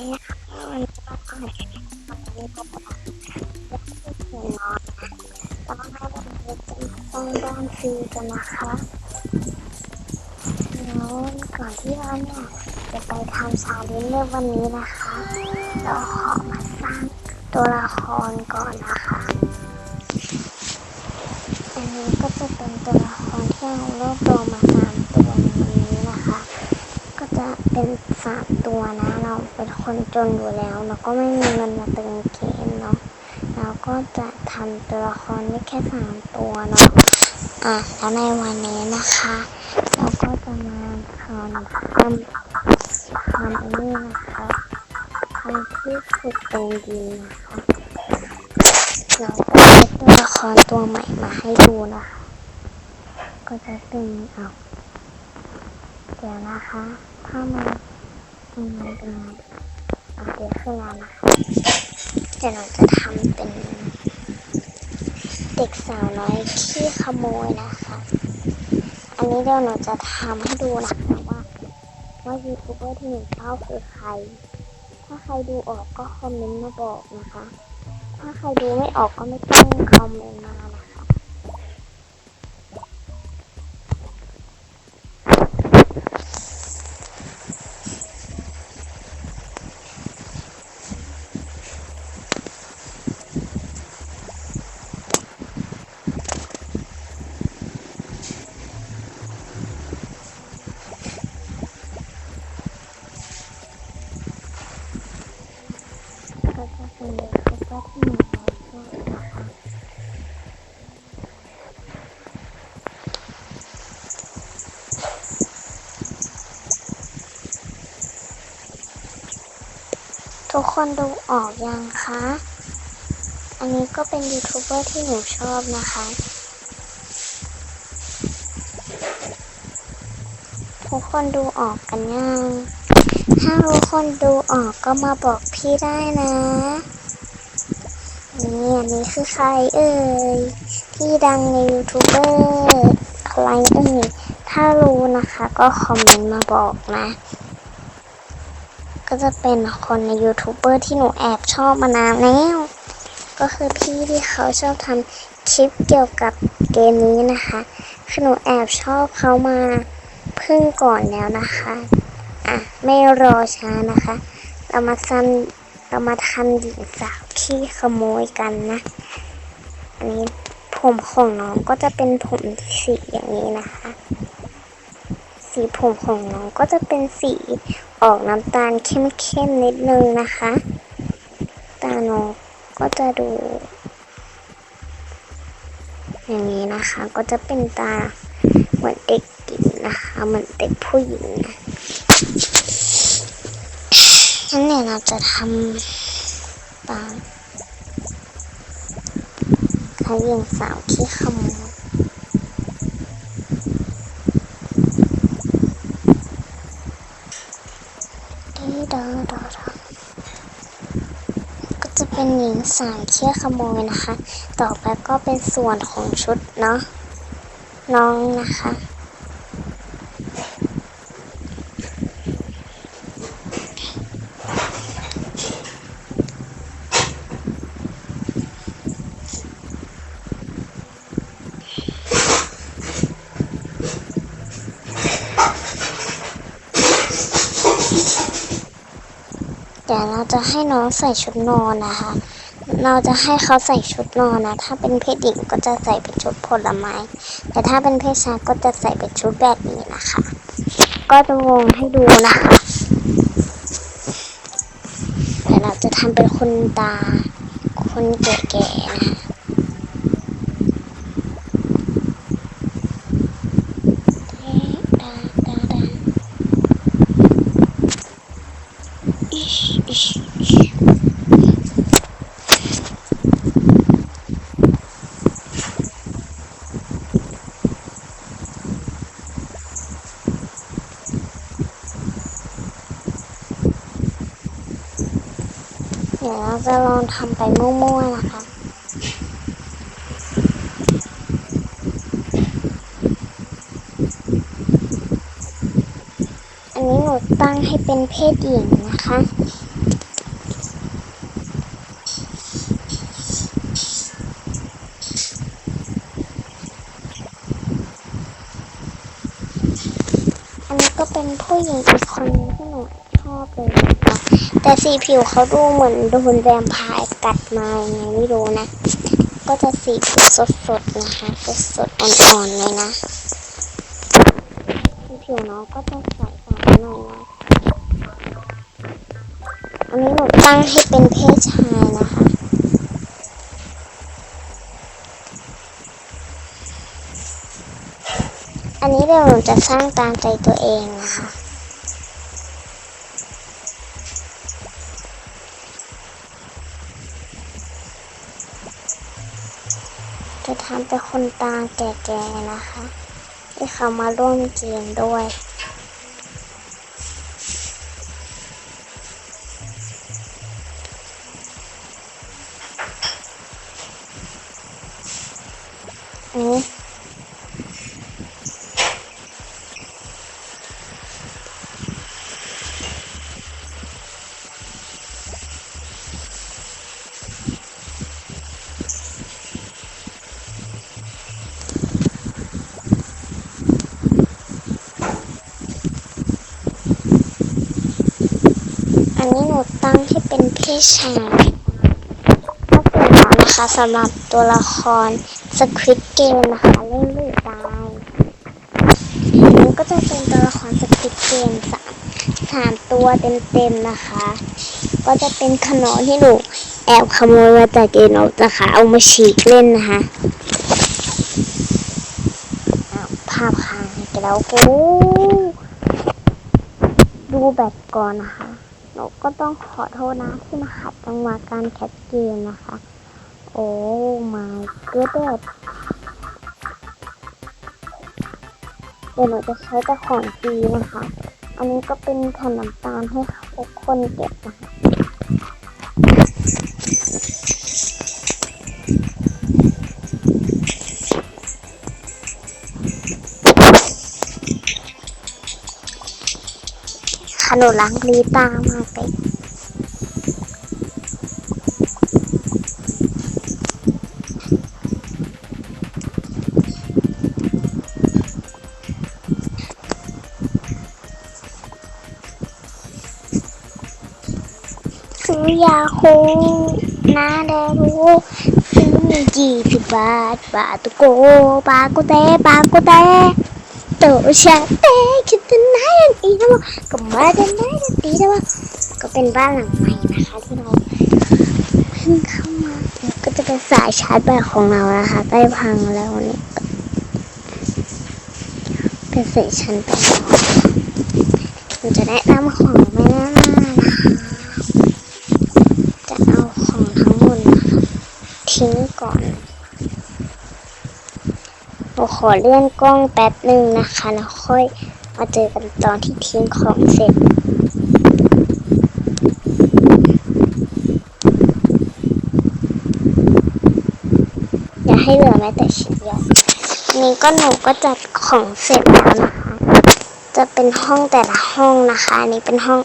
นี้นะคะวันนี้เราก็มาที่ตอนนี้ก็บอกว่าที่เขียนนอนนะแล้วก็ให้เราจอต้องบ้านฟรีกันนะคะแล้วก่อนที่เราเนี่ยจะไปทำชาเลนจ์ในวันนี้นะคะ เราขอมาสร้างตัวละครก่อนนะคะอันนี้ก็จะเป็นตัวละครที่เรารวบรวมมาตามตัวในวันนี้นะคะ ก็ จะเป็นสามตัวนะ เราเป็นคนจนอยู่แล้ว เราก็ไม่มีเงินมาเติมเกมเนาะเราก็จะทำตัวละครได้แค่สามตัวเนาะอะแล้วในวันนี้นะคะ เราก็จะมาทำทำทำอันนี้นะคะทำที่ขุดตรงดินะคะเราก็ได้ตัวละครตัวใหม่มาให้ดูนะคะ ก็จะเป็นเอาเดี๋ยวนะคะ ถ้ามันทำงนเป็นเอาเดี๋ยวขึ้นมานะคะเดี๋ยวเราจะทำเป็นเด็กสาวน้อยขี้ขโมยนะคะ อันนี้เดี๋ยวหนูจะทำให้ดูนะคะว่าว่ายูทูบเบอร์ที่หนูชอบคือใคร ถ้าใครดูออกก็คอมเมนต์มาบอกนะคะ ถ้าใครดูไม่ออกก็ไม่ต้องคอมเมนต์มานะ คนดูออกยังคะ อันนี้ก็เป็นยูทูบเบอร์ที่หนูชอบนะคะ ทุกคนดูออกกันยังถ้าทุกคนดูออกก็มาบอกพี่ได้นะ นี่อันนี้คือใครเอ่ย ที่ดังในยูทูบเบอร์ใครเอ่ย ถ้ารู้นะคะก็คอมเมนต์มาบอกนะ ก็จะเป็นคนในยูทูบเบอร์ที่หนูแอบชอบมานานแล้ว ก็คือพี่ที่เขาชอบทำคลิปเกี่ยวกับเกมนี้นะคะคือหนูแอบชอบเขามาเพิ่งก่อนแล้วนะคะ อะ ไม่รอช้านะคะ เรามาทำเรามาทำหญิงสาวขี้ขโมยกันนะ อันนี้ผมของน้องก็จะเป็นผมสีอย่างนี้นะคะ สีผมของน้องก็จะเป็นสี ออกน้ำตาลเข้มๆนิดนึงนะคะ ตาน้องก็จะดู อย่างนี้นะคะ ก็จะเป็นตาเหมือนเด็กหญิงนะคะ เหมือนเด็กผู้หญิงนะงั้นเนี่ยเราจะทำตาขยิงสาวขี้ขโมย ดีดาดาดาก็จะ เป็นหญิงสาวเชื่อขโมยนะคะ ต่อไปก็เป็นส่วนของชุดเนาะน้องนะคะ เดี๋ยวเรา จะให้น้องใส่ชุดนอนนะคะ เราจะให้เขาใส่ชุดนอนนะ ถ้าเป็นเพศหญิงก็จะใส่เป็นชุดผลไม้ แต่ถ้าเป็นเพศชายก็จะใส่เป็นชุดแบบนี้นะคะ ก็จะวงให้ดูนะคะแต่เราจะทำเป็นคนตา คนแก่ๆนะคะี๋ยวเราจะลองทำไปมั่วๆนะคะอันนี้หนูตั้งให้เป็นเพศหญิงนะคะอันนี้ก็เป็นผู้หญิงอีกคนที่หนูชอบเลย แต่สีผิวเขาดูเหมือนโดนแวมพร์กัดมายังไงไม่รู้นะ ก็จะสีสดๆนะคะสดๆอ่อนๆเลยนะสีผิวน้องก็จะใสๆหน่อยนะอันนี้หนูตั้งให้เป็นเพศชายนะคะอันนี้เดี๋ยวหนูจะสร้างตามใจตัวเองนะคะ จะทำเป็นคนตาแก่ๆนะคะ ที่เขามาร่วมเกมด้วย ที่เป็นเพศชายก็คือน้อนะคะสำหรับตัวละครสควิตเกมนะคะเล่นลูกตายอันก็จะเป็นตัวละครสควิตเกมสามสามตัวเต็มๆนะคะ ก็จะเป็นขนมที่หนูแอบขโมยมาจากเกนอกนะคะ เอามาฉีกเล่นนะคะอ้าภาพค้างแล้วโอ้ดูแบตก่อนนะคะ นูก็ต้องขอโทษนะที่มาขัดจังหวะการแคทเกมนะคะ โอ้ my goodness เดี๋ยวหนูจะใช้แต่ของฟรีนะคะ อันนี้ก็เป็นแผ่นน้ำตาลให้ทุกคนเก็บนะคะ ขนมล้างลีตามากเลยซื้อยาคูนาเดรูซื้อยี่สิบบาทบาตุโกปาเตปากุเตโตฉันเองคิดถึงนอันอีนะวะก็มาเดินได้ทันทีนะวะก็เป็นบ้านหลังใหม่นะคะที่เราเพิ่งเข้ามาเดี๋ยวก็จะเป็นสายชาร์จแบตของเรานะคะใกล้พังแล้วนี่เป็นสายชาร์จแบตเราจะได้นำของไม่น่านะคะจะเอาของทั้งหมดทิ้งก่อน เราขอเลื่อนกล้องแป๊บหนึ่งนะคะแล้วค่อยมาเจอกันตอนที่ทิ้งของเสร็จอย่าให้เหลือแม้แต่ชิ้นเดียวนนี้ก็หนูก็จัดของเสร็จแล้วนะคะ จะเป็นห้องแต่ละห้องนะคะอันนี้เป็นห้อง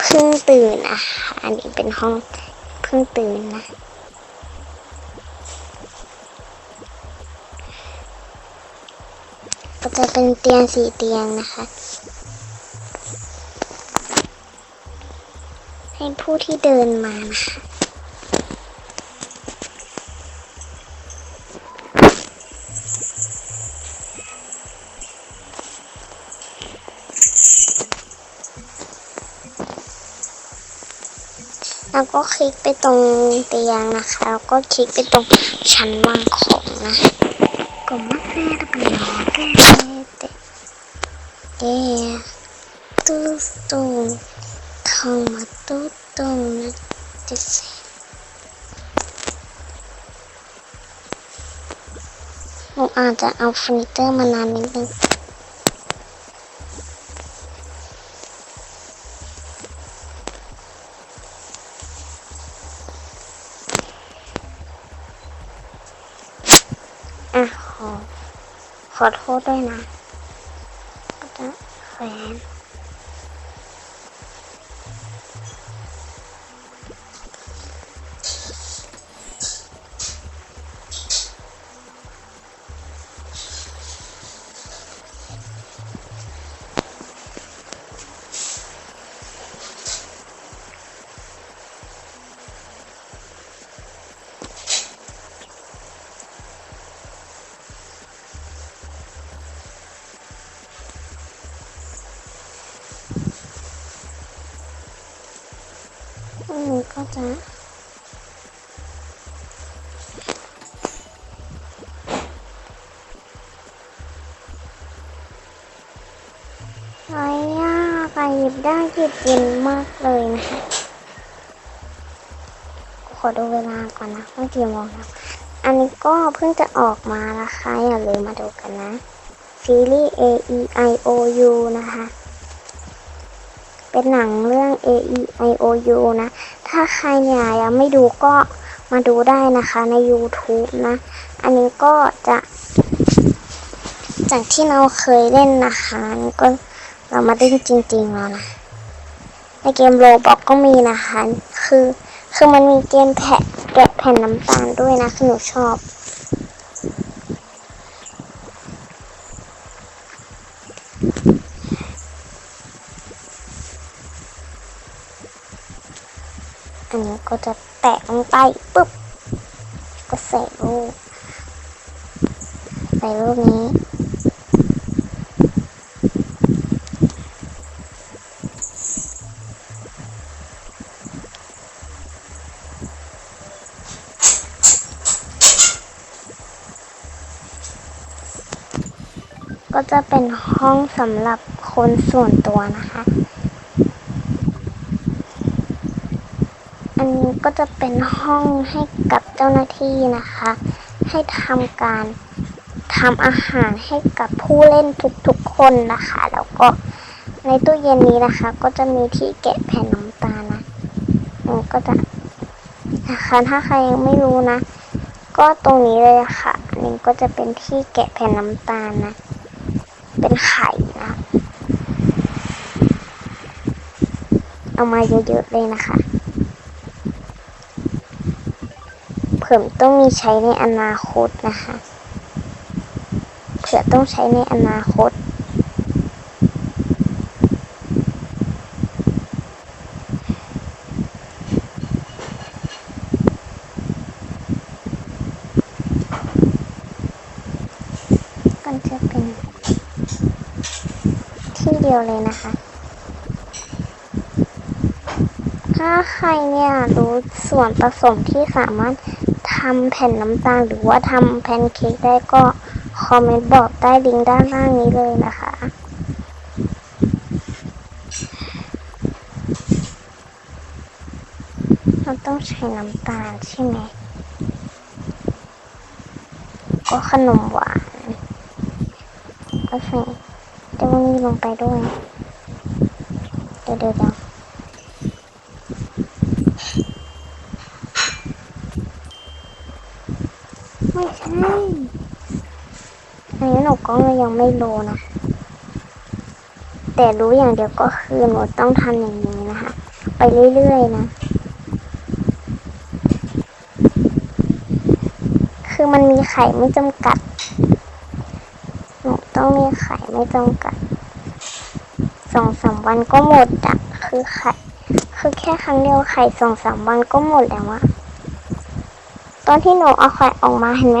เพิ่งตื่นนะคะอันนี้เป็นห้องเพิ่งตื่นนะ ก็จะเป็นเตียงสี่เตียงนะคะ ให้ผู้ที่เดินมานะคะแล้วก็คลิกไปตรงเตียงนะคะ แล้วก็คลิกไปตรงชั้นวางของนะ Como hacer bloque de tudo toma tudo de ser หนูอาจจะเอ ขอโทษด้วยนะก็จะแขวน ก็จะไอ้ยาไก่หยิบได้หยิบเย็นมากเลยนะคะ ขอดูเวลาก่อนนะว่ากี่โมงแล้วอันนี้ก็เพิ่งจะออกมานะคะ อย่าลืมมาดูกันนะ ซีรีส์ A E I O U นะคะ เป็นหนังเรื่อง A E I O U นะ ถ้าใครเนี่ยยังไม่ดูก็มาดูได้นะคะใน YouTube นะ อันนี้ก็จะ จากที่เราเคยเล่นนะคะอันนี้ก็เรามาเล่นจริงๆแล้วนะ ในเกมโรบอกก็มีนะคะ คือคือมันมีเกมแผะแกะแผ่นน้ำตาลด้วยนะคือหนูชอบ อันนี้ก็จะแตะลงไปปุ๊บ ก็ใส่รูป ใส่รูปนี้ก็จะเป็นห้องสำหรับคนส่วนตัวนะคะ อันนี้ก็จะเป็นห้องให้กับเจ้าหน้าที่นะคะ ให้ทำการทำอาหารให้กับผู้เล่นทุกๆคนนะคะ แล้วก็ในตู้เย็นนี้นะคะ ก็จะมีที่แกะแผ่นน้ำตาลนะมันก็จะนะคะถ้าใครยังไม่รู้นะ ก็ตรงนี้เลยค่ะอันนี้ก็จะเป็นที่แกะแผ่นน้ำตาลนะ เป็นไข่นะ เอามาเยอะๆเลยนะคะ เผื่อต้องมีใช้ในอนาคตนะคะเผื่อต้องใช้ในอนาคต ก็จะเป็นที่เดียวเลยนะคะถ้าใครเนี่ยรู้ส่วนผสมที่สามารถ ทำแผ่นน้ำตาลหรือว่าทำแพนเค้กได้ก็คอมเมนต์บอกใต้ลิงก์ด้านล่างนี้เลยนะคะ เราต้องใช้น้ำตาลใช่ไหม ก็ขนมหวานก็ใส่เจ้านี่ลงไปด้วย เดี๋ยวเดี๋ยวเดี๋ยว ไม่ใช่ อันนี้หนูก็ยังไม่รู้นะ แต่รู้อย่างเดียวก็คือหนูต้องทำอย่างนี้นะคะ ไปเรื่อยๆนะ คือมันมีไข่ไม่จำกัด หนูต้องมีไข่ไม่จำกัดสองสามวันก็หมดอะคือไข่ คือแค่ครั้งเดียวไข่สองสามวันก็หมดแล้วอะ อนที่หนูเอาไข่ออกมาเห็นไหม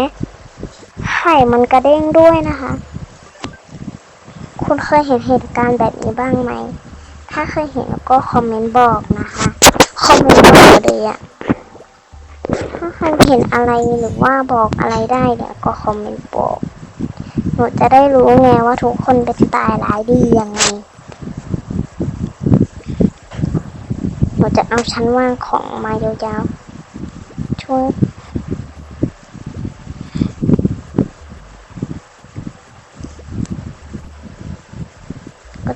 ไข่มันกระเด้งด้วยนะคะ คุณเคยเห็นเหตุการณ์แบบนี้บ้างไหม ถ้าเคยเห็นก็คอมเมนต์บอกนะคะ คอมเมนต์บอกเลยอะถ้าใครเห็นอะไรหรือว่าบอกอะไรได้เดี๋ยวก็คอมเมนต์บอก หนูจะได้รู้ไงว่าทุกคนเป็นตายร้ายดียังไงหนูจะเอาชั้นว่างของมายาวๆช่วย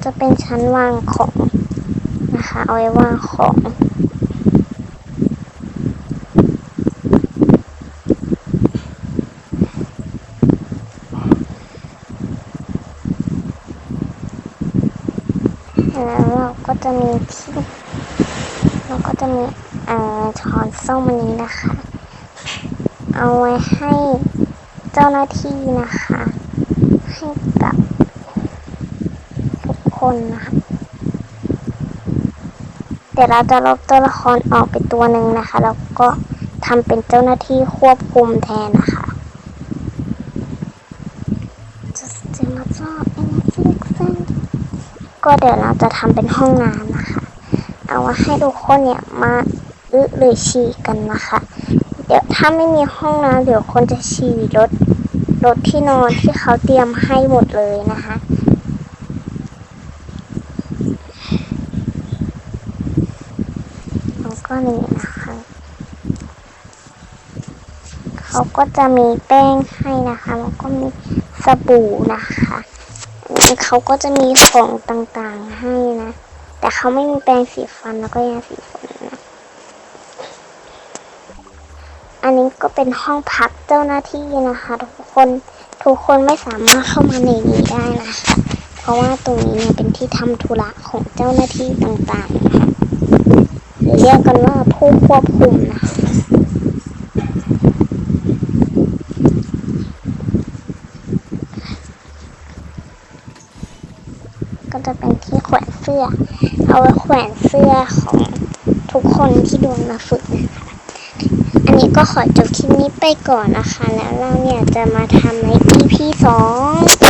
จะเป็นชั้นวางของนะคะ เอาไว้วางของแล้วเราก็จะมีที่เราก็จะมีเอ่อช้อนส้อมอันนี้นะคะ เอาไว้ให้เจ้าหน้าที่นะคะ ให้กับทุก คนนะคะเดี๋ยวเราจะลบตัวละครออกไปตัวหนึ่งนะคะ แล้วก็ทำเป็นเจ้าหน้าที่ควบคุมแทนนะคะ ก็เดี๋ยวเราจะทำเป็นห้องน้ำนะคะ เอาเอาให้ทุกคนเนี่ยมาอึหรือฉี่กันนะคะ เดี๋ยวถ้าไม่มีห้องน้ำเดี๋ยวคนจะฉี่รถรถที่นอนที่เขาเตรียมให้หมดเลยนะคะ แล้ว ก็นี่นะคะ เขาก็จะมีแป้งให้นะคะ แล้วก็มีสบู่นะคะเขาก็จะมีของต่างๆให้นะ แต่เขาไม่มีแปรงสีฟันแล้วก็ยาสีฟันนะ อันนี้ก็เป็นห้องพักเจ้าหน้าที่นะคะ ทุกคนทุกคนไม่สามารถเข้ามาในนี้ได้นะคะ เพราะว่าตรงนี้เนี่ยเป็นที่ทำธุระของเจ้าหน้าที่ต่างๆนะคะ เรียกกันว่าผู้ควบคุมนะคะก็จะเป็นที่แขวนเสื้อ เอาไว้แขวนเสื้อของทุกคนที่โดนมาฝึกนะคะ อันนี้ก็ขอจบคลิปนี้ไปก่อนนะคะ แล้วเราเนี่ยจะมาทำใน EP สอง